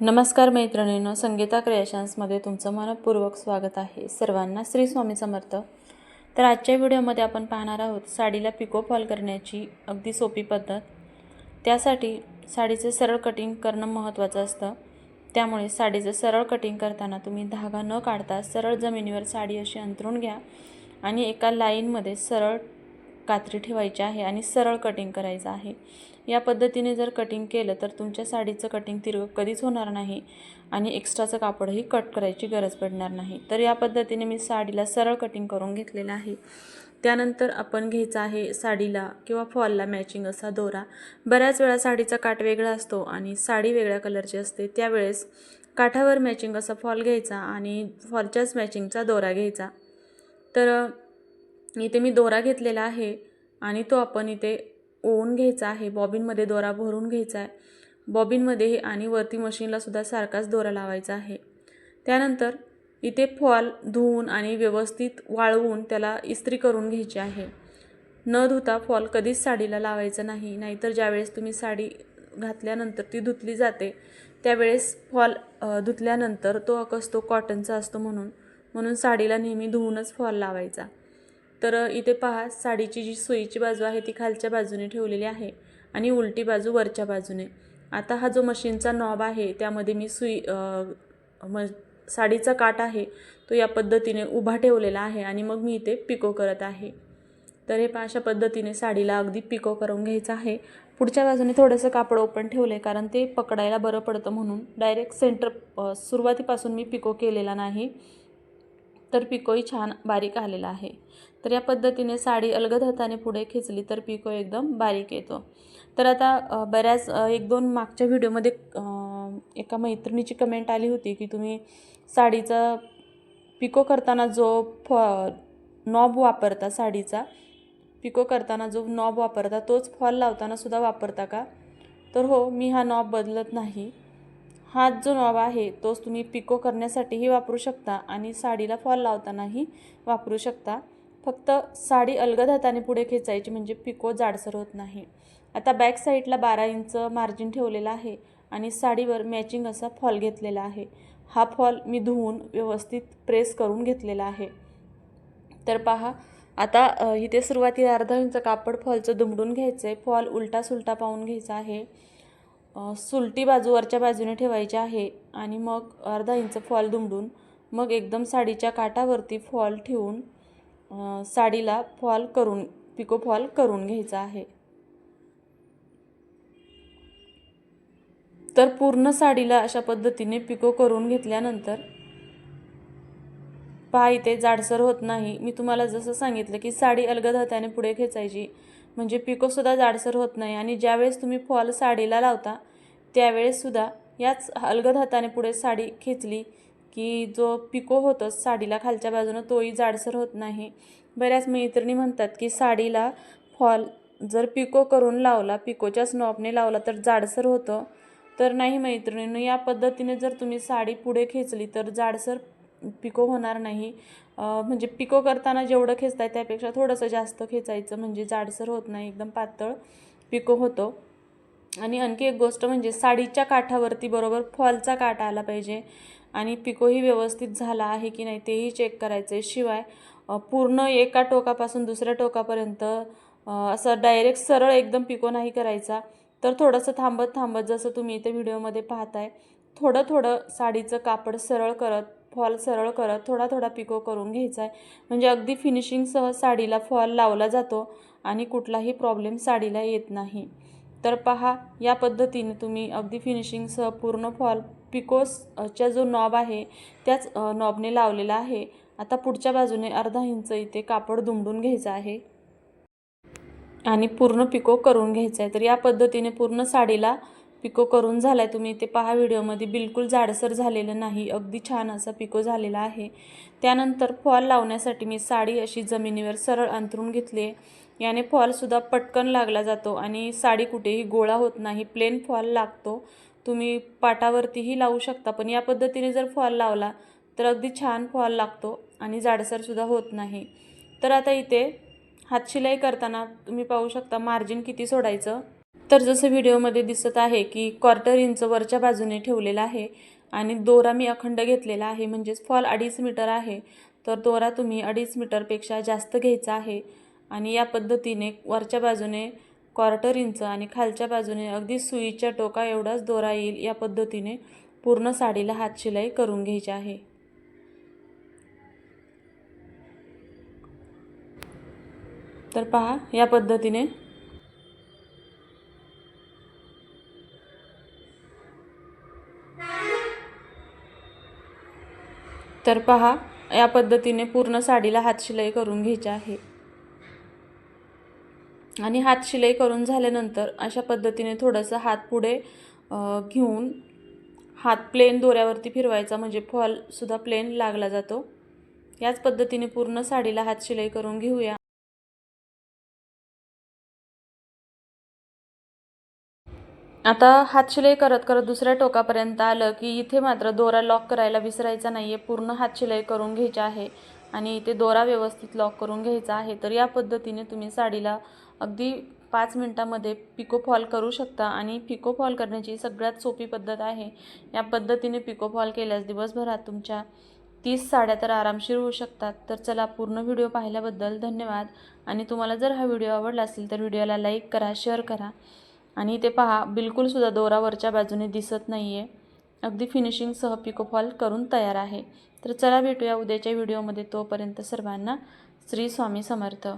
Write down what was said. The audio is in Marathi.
नमस्कार मैत्रिणींनो संगीता क्रिएशन्समध्ये तुमचं मनपूर्वक स्वागत आहे. सर्वांना श्री स्वामी समर्थ. तर आजच्या व्हिडिओमध्ये आपण पाहणार आहोत साडीला पिको फॉल करण्याची अगदी सोपी पद्धत. त्यासाठी साडीचे सरळ कटिंग करणं महत्त्वाचं असतं. त्यामुळे साडीचं सरळ कटिंग करताना तुम्ही धागा न काढता सरळ जमिनीवर साडी अशी अंतरून घ्या आणि एका लाईनमध्ये सरळ कात्री ठेवायची आहे आणि सरळ कटिंग करायचं आहे. या पद्धतीने जर कटिंग केलं तर तुमच्या साडीचं कटिंग तिरगं कधीच होणार नाही आणि एक्स्ट्राचं कापडही कट करायची गरज पडणार नाही. तर या पद्धतीने मी साडीला सरळ कटिंग करून घेतलेलं आहे. त्यानंतर आपण घ्यायचा आहे साडीला किंवा फॉलला मॅचिंग असा दोरा. बऱ्याच वेळा साडीचा काठ वेगळा असतो आणि साडी वेगळ्या कलरची असते. त्यावेळेस काठावर मॅचिंग असा फॉल घ्यायचा आणि फॉलच्याच मॅचिंगचा दोरा घ्यायचा. तर इथे मी दोरा घेतलेला आहे आणि तो आपण इथे ओवून घ्यायचा आहे. बॉबिनमध्ये दोरा भरून घ्यायचा आहे. बॉबिनमध्ये आणि वरती मशीनलासुद्धा सारखाच दोरा लावायचा आहे. त्यानंतर इथे फॉल धुवून आणि व्यवस्थित वाळवून त्याला इस्त्री करून घ्यायची आहे. न धुता फॉल कधीच साडीला लावायचा नाही. नाहीतर ज्यावेळेस तुम्ही साडी घातल्यानंतर ती धुतली जाते त्यावेळेस फॉल धुतल्यानंतर तो कसतो कॉटनचा असतो म्हणून म्हणून साडीला नेहमी धुवूनच फॉल लावायचा. तर इथे पहा साडीची जी सुईची बाजू आहे ती खालच्या बाजूने ठेवलेली आहे आणि उलटी बाजू वरच्या बाजूने. आता हा जो मशीनचा नॉब आहे त्यामध्ये मी सुई म साडीचा काट आहे तो या पद्धतीने उभा ठेवलेला आहे आणि मग मी इथे पिको करत आहे. तर हे अशा पद्धतीने साडीला अगदी पिको करून घ्यायचं आहे. पुढच्या बाजूने थोडंसं कापड ओपन ठेवलं आहे कारण ते पकडायला बरं पडतं म्हणून. डायरेक्ट सेंटर सुरुवातीपासून मी पिको केलेला नाही. तर पिकोही छान बारीक आलेला आहे. तर या पद्धतीने साडी अलगद हाताने पुढे खेचली तर पिको एकदम बारीक येतो. तर आता बऱ्याच एक दोन मागच्या व्हिडिओमध्ये एका मैत्रिणीची कमेंट आली होती की तुम्ही साडीचा पिको करताना जो फ नॉब वापरता साडीचा पिको करताना जो नॉब वापरता तोच फॉल लावताना सुद्धा वापरता का? तर हो मी हा नॉब बदलत नाही. हा जो नॉब आहे तोच तुम्ही पिको करण्यासाठीही वापरू शकता आणि साडीला फॉल लावतानाही वापरू शकता. फक्त साडी अलगद हाताने पुढे खेचायची म्हणजे पिको जाडसर होत नाही. आता बॅक साईडला बारा इंच मार्जिन ठेवलेला आहे आणि साडीवर मॅचिंग असा फॉल घेतलेला आहे. हा फॉल मी धुवून व्यवस्थित प्रेस करून घेतलेला आहे. तर पहा आता इथे सुरुवातीला अर्धा इंच कापड फॉलचं दुमडून घ्यायचं आहे फॉल उलटा सुलटा पाहून घ्यायचा आहे. सुलटी बाजूवरच्या बाजूने ठेवायची आहे आणि मग अर्धा इंच फॉल दुमडून मग एकदम साडीच्या काठावरती फॉल ठेवून साडीला फॉल करून पिको फॉल करून घ्यायचा आहे. तर पूर्ण साडीला अशा पद्धतीने पिको करून घेतल्यानंतर पहा इथे जाडसर होत नाही. मी तुम्हाला जसं सांगितलं की साडी अलगद हाताने पुढे खेचायची. म्हणजे पिकोसुद्धा जाडसर होत नाही आणि ज्यावेळेस तुम्ही फॉल साडीला लावता त्यावेळेससुद्धा याच अलगद हाताने पुढे साडी खेचली की जो पिको होतो साडीला खालच्या बाजूनं तोही जाडसर होत नाही. बऱ्याच मैत्रिणी म्हणतात की साडीला फॉल जर पिको करून लावला पिकोच्याच स्नॉपने लावला तर जाडसर होतं. तर नाही मैत्रिणीनं या पद्धतीने जर तुम्ही साडी पुढे खेचली तर जाडसर पिको होणार नाही. म्हणजे पिको करताना जेवढं खेचताय त्यापेक्षा थोडंसं जास्त खेचायचं म्हणजे जाडसर होत नाही एकदम पातळ पिको होतो. आणि आणखी एक गोष्ट म्हणजे साडीच्या काठावरती बरोबर फॉलचा काठ आला पाहिजे आणि पिकोही व्यवस्थित झाला आहे की नाही तेही चेक करायचं आहे शिवाय पूर्ण एका टोकापासून दुसऱ्या टोकापर्यंत असं डायरेक्ट सरळ एकदम पिको नाही करायचा. तर थोडंसं थांबत थांबत जसं तुम्ही इथे व्हिडिओमध्ये पाहताय थोडं थोडं साडीचं कापड सरळ करत फॉल सरळ करत थोडा थोडा पिको करून घ्यायचा आहे म्हणजे अगदी फिनिशिंगसह साडीला फॉल लावला जातो आणि कुठलाही प्रॉब्लेम साडीला येत नाही. तर पहा या पद्धतीने तुम्ही अगदी फिनिशिंगसह पूर्ण फॉल पिकोसच्या जो नॉब आहे त्याच नॉबने लावलेला आहे. आता पुढच्या बाजूने अर्धा इंच इथे कापड दुमडून घ्यायचं आहे. आणि पूर्ण पिको करून घ्यायचं आहे तर या पद्धतीने पूर्ण साडीला पिको करून झाला आहे तुम्ही ते पहा व्हिडिओमध्ये. बिलकुल जाडसर झालेलं नाही. अगदी छान असा पिको झालेला आहे. त्यानंतर फॉल लावण्यासाठी मी साडी अशी जमिनीवर सरळ अंथरून घेतली आहे याने फॉलसुद्धा पटकन लागला जातो आणि साडी कुठेही गोळा होत नाही. प्लेन फॉल लागतो. तुम्ही पाटावरतीही लावू शकता पण या पद्धतीने जर फॉल लावला तर अगदी छान फॉल लागतो आणि जाडसरसुद्धा होत नाही. तर आता इथे हातशिलाई करताना तुम्ही पाहू शकता मार्जिन किती सोडायचं. तर जसं व्हिडिओमध्ये दिसत आहे की क्वार्टर इंच वरच्या बाजूने ठेवलेला आहे आणि दोरा मी अखंड घेतलेला आहे म्हणजेच फॉल अडीच मीटर आहे. तर दोरा तुम्ही अडीच मीटरपेक्षा जास्त घ्यायचा आहे आणि या पद्धतीने वरच्या बाजूने क्वार्टर इंच आणि खालच्या बाजूने अगदी सुईच्या टोका एवढाच दोरा येईल या पद्धतीने पूर्ण साडीला हात शिलाई करून घ्यायची आहे. तर पहा या पद्धतीने तर पहा या पद्धतीने पूर्ण साडीला हातशिलाई करून घ्यायची आहे. आणि हात शिलाई करून झाल्यानंतर अशा पद्धतीने थोडंसं हात पुढे घेऊन हात प्लेन दोऱ्यावरती फिरवायचा म्हणजे फॉलसुद्धा प्लेन लागला जातो. याच पद्धतीने पूर्ण साडीला हात शिलाई करून घेऊया. आता हातशिलाई करत करत दुसऱ्या टोकापर्यंत आलं की इथे मात्र दोरा लॉक करायला विसरायचा नाही आहे पूर्ण हातशिलाई करून घ्यायची आहे आणि इथे दोरा व्यवस्थित लॉक करून घ्यायचा आहे. तर या पद्धतीने तुम्ही साडीला अगदी पाच मिनटामध्ये पिको फॉल करू शकता आणि पिको फॉल करण्याची सगळ्यात सोपी पद्धत आहे. या पद्धतीने पिको फॉल केल्यास दिवसभरात तुमच्या तीस साड्या तर आरामशीर होऊ शकतात. तर चला पूर्ण व्हिडिओ पाहिल्याबद्दल धन्यवाद. आणि तुम्हाला जर हा व्हिडिओ आवडला असेल तर व्हिडिओला लाईक करा शेअर करा. आणि ते पहा बिलकुलसुद्धा दोरावरच्या बाजूने दिसत नाही आहे अगदी फिनिशिंगसह पिकोफॉल करून तयार आहे. तर चला भेटूया उद्याच्या व्हिडिओमध्ये तोपर्यंत सर्वांना श्री स्वामी समर्थ.